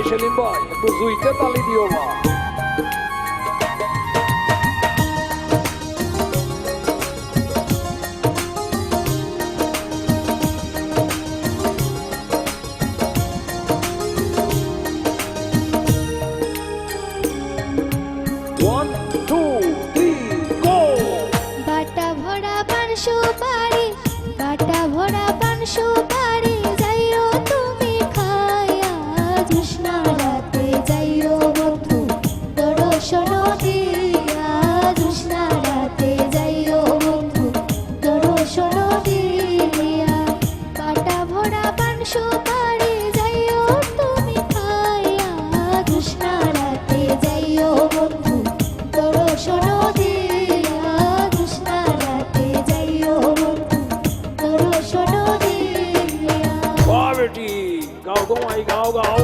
ভাই সেলিম ভাই একটু জুইতে তালি দিও ভাই বাটা ভরা পান সুপারি, বাটা ভরা পান সুপারি। गाओ गाओ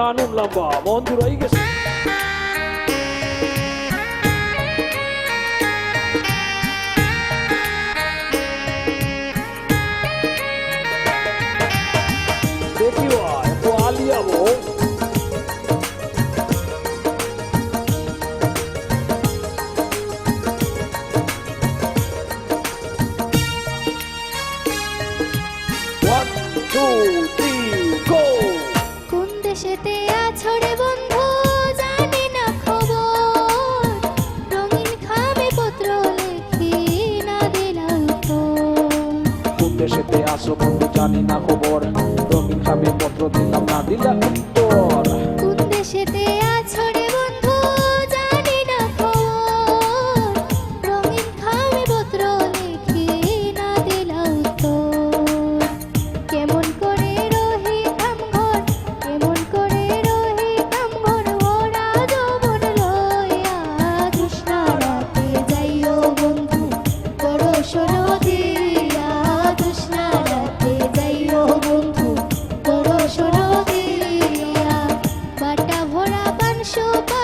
কানুন লম্বা মঞ্জুর হয়ে গেছে। One, two, দেশেতে আসো বন্ধু জানি না খবর। তুমি খাবে পত্র দিলাম না দিলা উত্তর। সুপা